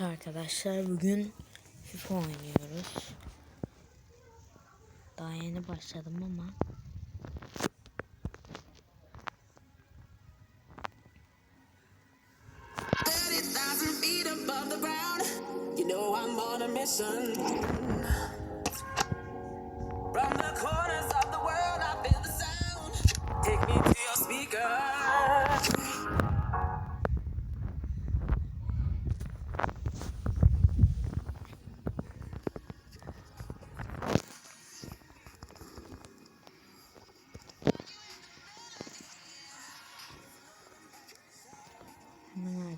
Evet arkadaşlar bugün FIFA oynuyoruz. Daha yeni başladım ama. You know I'm on a mission.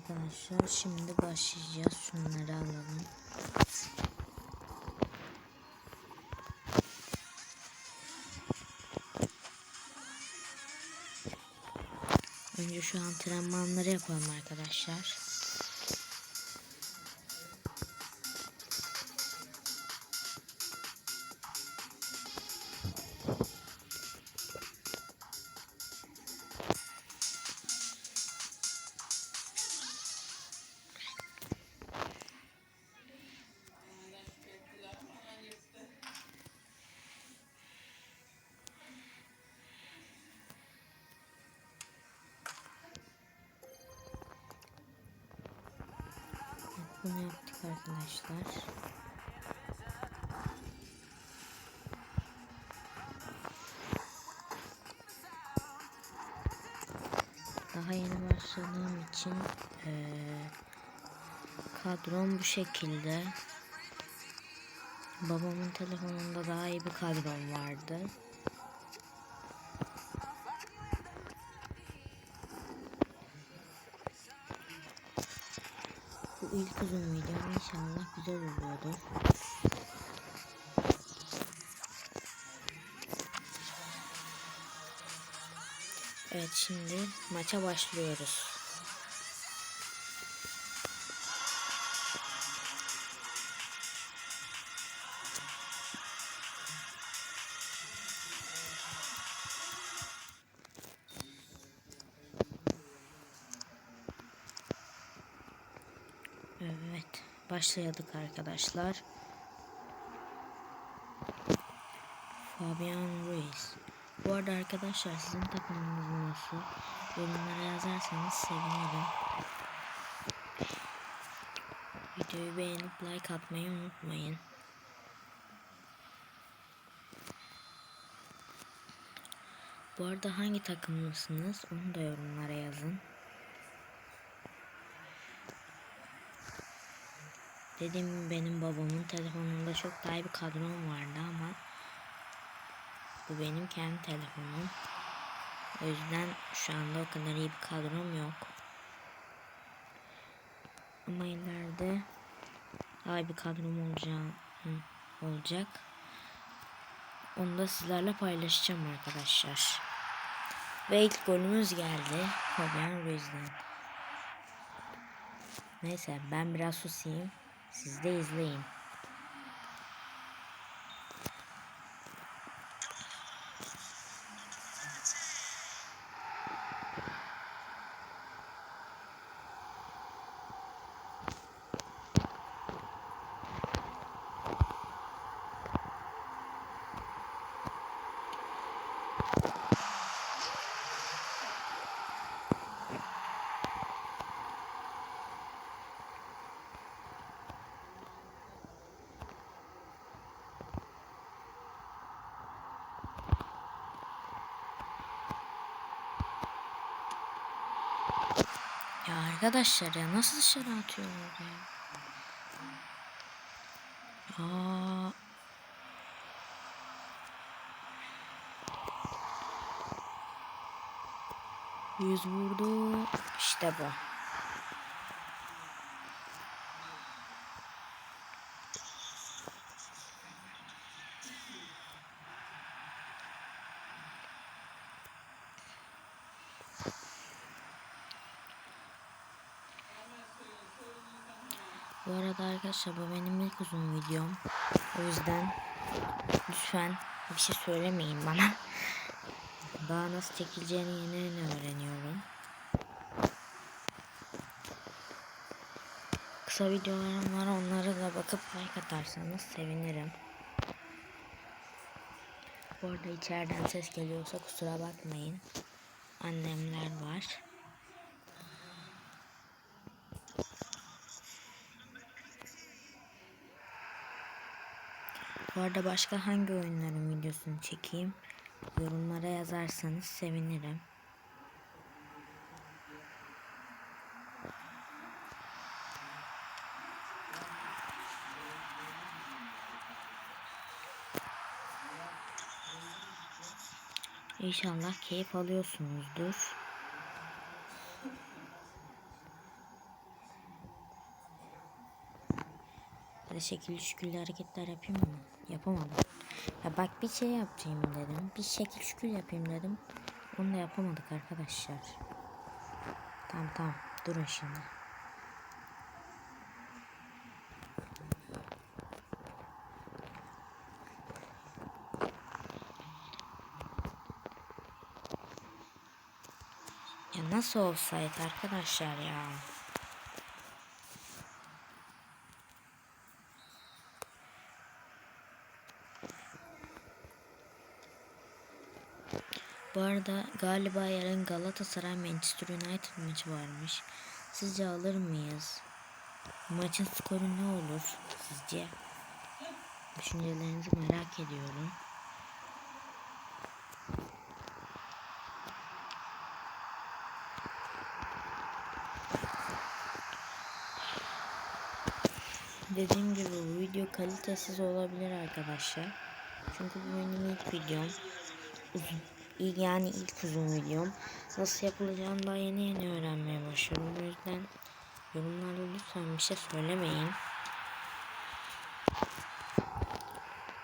Arkadaşlar şimdi başlayacağız. Şunları alalım. Önce şu antrenmanları yapalım arkadaşlar. Bunu yaptık arkadaşlar. Daha yeni başladığım için eee kadrom bu şekilde. Babamın telefonunda daha iyi bir kadrom vardı. Bu ilk uzun videom inşallah güzel oluyordur. Evet şimdi maça başlıyoruz. Evet başladık arkadaşlar. Fabian Ruiz. Bu arada arkadaşlar sizin takımınız nasıl? Yorumlara yazarsanız sevinirim. Videoyu beğenip like atmayı unutmayın. Bu arada hangi takımlısınız onu da yorumlara yazın. Gibi benim babamın telefonunda çok daha bir kadrom vardı ama bu benim kendi telefonum. O yüzden şu anda o kadar iyi bir kadrom yok. Ama ileride daha iyi bir kadrom olacak. olacak. Onu da sizlerle paylaşacağım arkadaşlar. Ve ilk golümüz geldi. Fabian Ruiz'den. Neyse ben biraz susayım. Siz de izleyin. Ya arkadaşlar ya nasıl dışarı atıyorlar ya? Aa. Yüz vurdu. İşte bu. Bu arada arkadaşlar bu benim ilk uzun videom. O yüzden lütfen bir şey söylemeyin bana. Daha nasıl çekileceğini yeni yeni öğreniyorum. kısa videolarım var. Onlara da bakıp like atarsanız sevinirim. Bu arada içeriden ses geliyorsa kusura bakmayın. Annemler var. Bu arada başka hangi oyunların videosunu çekeyim? Yorumlara yazarsanız sevinirim. İnşallah keyif alıyorsunuzdur. Hadi şekil şükürlü hareketler yapayım mı? Yapamadım. Ya bak bir şey yapayım dedim. Bir şekil şükür yapayım dedim. Onu da yapamadık arkadaşlar. Tamam tamam. Durun şimdi. Ya nasıl olsaydı arkadaşlar ya. Bu arada galiba yarın Galatasaray Manchester United maçı varmış. Sizce alır mıyız? Maçın skoru ne olur sizce? Düşüncelerinizi merak ediyorum. Dediğim gibi bu video kalitesiz olabilir arkadaşlar. Çünkü bu benim ilk videom. Uzun. Yani ilk uzun videom. Nasıl yapılacağını daha yeni yeni öğrenmeye başlıyorum. O yüzden yorumlarda lütfen bir şey söylemeyin.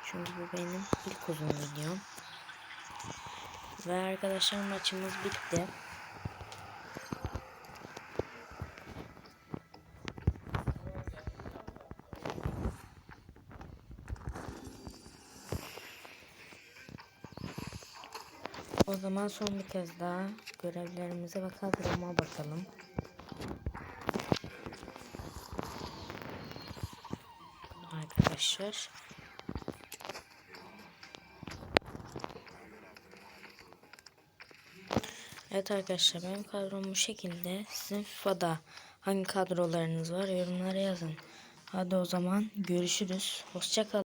Çünkü bu benim ilk uzun videom. Ve arkadaşlar maçımız bitti. O zaman son bir kez daha görevlerimize kadroma bakalım. Arkadaşlar. Evet arkadaşlar benim kadrom bu şekilde. Sizin FIFA'da hangi kadrolarınız var yorumlara yazın. Hadi o zaman görüşürüz. Hoşçakalın.